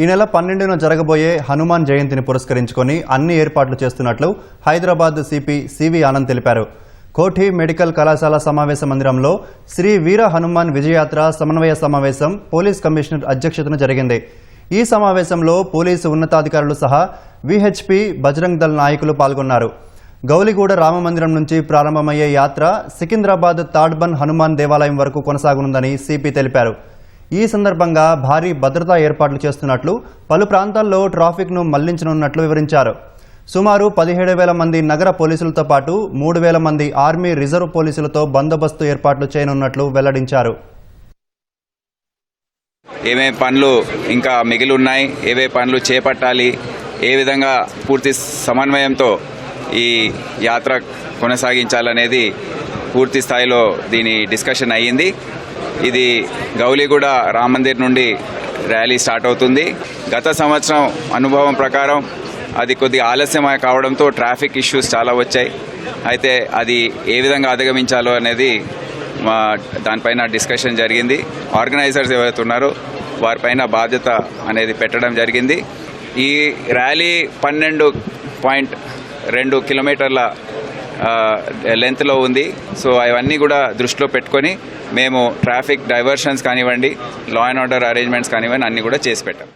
ఈ నెల పన్నెండున జరగబోయే హనుమాన్ జయంతిని పురస్కరించుకొని అన్ని ఏర్పాట్లు చేస్తున్నట్లు హైదరాబాద్ సిపి సివి ఆనంద్ తెలిపారు. కోఠి మెడికల్ కళాశాల సమావేశ మందిరంలో శ్రీ వీర హనుమాన్ విజయయాత్ర సమన్వయ సమావేశం పోలీస్ కమిషనర్ అధ్యక్షతన జరిగింది. ఈ సమావేశంలో పోలీసు ఉన్నతాధికారులు సహా విహెచ్పి బజరంగ్ దళ్ నాయకులు పాల్గొన్నారు. గౌలిగూడ రామమందిరం నుంచి ప్రారంభమయ్యే యాత్ర సికింద్రాబాద్ తాడ్బన్ హనుమాన్ దేవాలయం వరకు కొనసాగనుందని సిపి తెలిపారు. ఈ సందర్భంగా భారీ భద్రతా ఏర్పాట్లు చేస్తున్నట్లు పలు ప్రాంతాల్లో ట్రాఫిక్ను మళ్ళించనున్నట్లు వివరించారు. సుమారు పదిహేడు వేల మంది నగర పోలీసులతో పాటు మూడు వేల మంది ఆర్మీ రిజర్వ్ పోలీసులతో బందోబస్తు ఏర్పాట్లు చేయనున్నట్లు వెల్లడించారు. ఏమేమి పనులు ఇంకా మిగిలి ఉన్నాయి ఏవే పనులు చేపట్టాలి? ఏ విధంగా పూర్తి సమన్వయంతో ఈ యాత్ర కొనసాగించాలనేది పూర్తి స్థాయిలో దీని డిస్కషన్ అయ్యింది. ఇది గౌలిగూడ రామ మందిర్ నుండి ర్యాలీ స్టార్ట్ అవుతుంది. గత సంవత్సరం అనుభవం ప్రకారం అది కొద్దిగా ఆలస్యం కావడంతో ట్రాఫిక్ ఇష్యూస్ చాలా వచ్చాయి. అయితే అది ఏ విధంగా అధిగమించాలో అనేది మా దానిపైన డిస్కషన్ జరిగింది. ఆర్గనైజర్స్ ఎవరైతే ఉన్నారో వారిపైన బాధ్యత అనేది పెట్టడం జరిగింది. ఈ ర్యాలీ పన్నెండు పాయింట్ రెండు కిలోమీటర్ల లెంత్లో ఉంది. సో అవన్నీ కూడా దృష్టిలో పెట్టుకొని మేము ట్రాఫిక్ డైవర్షన్స్ కానివ్వండి లా అండ్ ఆర్డర్ అరేంజ్మెంట్స్ కానివ్వండి అన్నీ కూడా చేసి పెట్టాం.